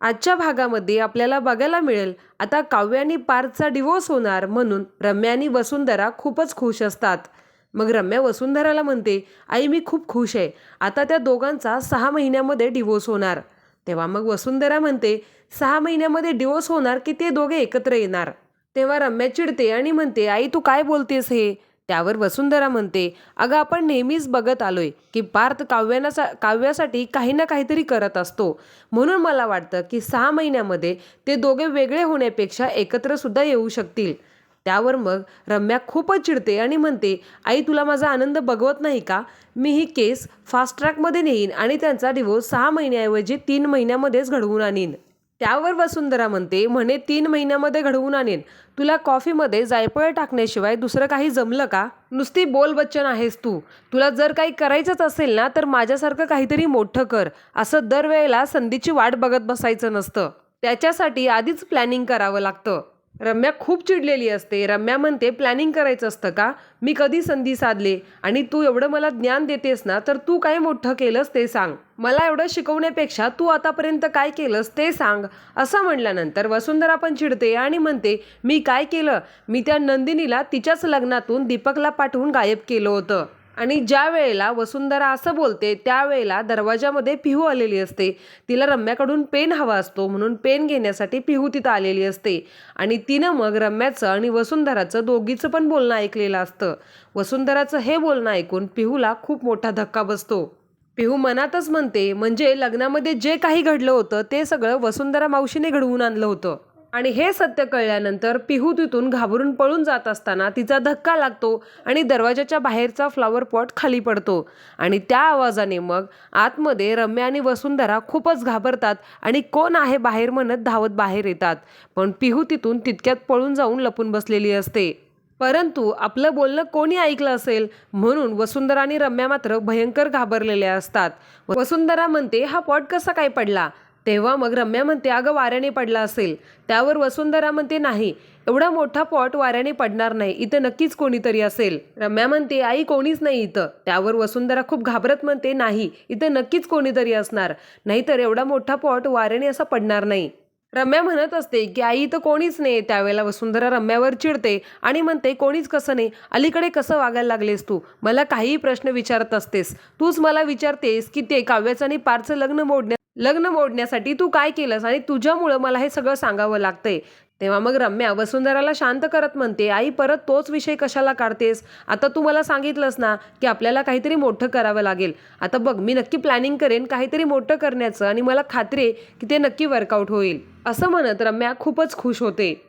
आजच्या भागामध्ये आपल्याला बघायला मिळेल आता काव्य आणि पार्थचा डिवोर्स होणार म्हणून रम्या आणि वसुंधरा खूपच खुश असतात. मग रम्या वसुंधराला म्हणते आई मी खूप खुश आहे. आता त्या दोघांचा सहा महिन्यामध्ये डिवोर्स होणार. तेव्हा मग वसुंधरा म्हणते सहा महिन्यामध्ये डिवोर्स होणार की ते दोघे एकत्र येणार? तेव्हा रम्या चिडते आणि म्हणते आई तू काय बोलतेस हे? त्यावर वसुंधरा म्हणते अगं आपण नेहमीच बघत आलोय की पार्थ काव्याना काव्यासाठी काही ना काहीतरी करत असतो. म्हणून मला वाटतं की सहा महिन्यामध्ये ते दोघे वेगळे होण्यापेक्षा एकत्र सुद्धा येऊ शकतील. त्यावर मग रम्या खूपच चिडते आणि म्हणते आई तुला माझा आनंद बघवत नाही का? मी ही केस फास्ट ट्रॅकमध्ये नेईन आणि त्यांचा डिवोर्स सहा महिन्याऐवजी तीन महिन्यामध्येच घडवून आणीन. त्यावर वसुंधरा म्हणते म्हणे तीन महिन्यामध्ये घडवून आणेन. तुला कॉफीमध्ये जायफळ टाकण्याशिवाय दुसरं काही जमलं का? नुसती बोल बच्चन आहेस तू. तुला जर काही करायचंच असेल ना तर माझ्यासारखं काहीतरी मोठं कर. असं दरवेळेला संधीची वाट बघत बसायचं नसतं. त्याच्यासाठी आधीच प्लॅनिंग करावं लागतं. रम्या खूप चिडलेली असते. रम्या म्हणते प्लॅनिंग करायचं असतं का? मी कधी संधी साधले? आणि तू एवढं मला ज्ञान देतेस ना तर तू काय मोठं केलंस ते सांग. मला एवढं शिकवण्यापेक्षा तू आतापर्यंत काय केलंस ते सांग. असं म्हणल्यानंतर वसुंधरा पण चिडते आणि म्हणते मी काय केलं? मी त्या नंदिनीला तिच्याच लग्नातून दीपकला पाठवून गायब केलं होतं. आणि ज्या वेळेला वसुंधरा असं बोलते त्यावेळेला दरवाजामध्ये पिहू आलेली असते. तिला रम्याकडून पेन हवा असतो म्हणून पेन घेण्यासाठी पिहू तिथं आलेली असते. आणि तिनं मग रम्याचं आणि वसुंधराचं दोघीचं पण बोलणं ऐकलेलं असतं. वसुंधराचं हे बोलणं ऐकून पिहूला खूप मोठा धक्का बसतो. पिहू मनातच म्हणते म्हणजे लग्नामध्ये जे काही घडलं होतं ते सगळं वसुंधरा मावशीने घडवून आणलं होतं. आणि हे सत्य कळल्यानंतर पिहू तिथून घाबरून पळून जात असताना तिचा धक्का लागतो आणि दरवाजाच्या बाहेरचा फ्लॉवर पॉट खाली पडतो. आणि त्या आवाजाने मग आतमध्ये रम्या आणि वसुंधरा खूपच घाबरतात आणि कोण आहे बाहेर म्हणत धावत बाहेर येतात. पण पिहू तिथून तितक्यात पळून जाऊन लपून बसलेली असते. परंतु आपलं बोलणं कोणी ऐकलं असेल? म्हणून वसुंधरा आणि रम्या मात्र भयंकर घाबरलेल्या असतात. वसुंधरा म्हणते हा पॉट कसा काय पडला? तेव्हा मग रम्या म्हणते अगं वाऱ्याने पडला असेल. त्यावर वसुंधरा म्हणते नाही एवढा मोठा पॉट वाऱ्याने पडणार नाही इथं नक्कीच कोणीतरी असेल. रम्या म्हणते आई कोणीच नाही इथं. त्यावर वसुंधरा खूप घाबरत म्हणते नाही इथं नक्कीच कोणीतरी असणार नाहीतर एवढा मोठा पॉट वाऱ्याने असा पडणार नाही. रम्या म्हणत असते की आई तर कोणीच नाही. त्यावेळेला वसुंधरा रम्यावर चिडते आणि म्हणते कोणीच कसं नाही अलीकडे कसं वागायला लागलेस तू? मला काहीही प्रश्न विचारत असतेस. तूच मला विचारतेस की ते काव्याचं आणि पारचं लग्न मोडण्या लग्न मोडण्यासाठी तू काय केलंस आणि तुझ्यामुळं मला हे सगळं सांगावं लागतंय. तेव्हा मग रम्या वसुंधराला शांत करत म्हणते आई परत तोच विषय कशाला काढतेस? आता तू मला सांगितलंस ना की आपल्याला काहीतरी मोठं करावं लागेल. आता बघ मी नक्की प्लॅनिंग करेन काहीतरी मोठं करण्याचं आणि मला खात्री आहे की ते नक्की वर्कआउट होईल. असं म्हणत रम्या खूपच खुश होते.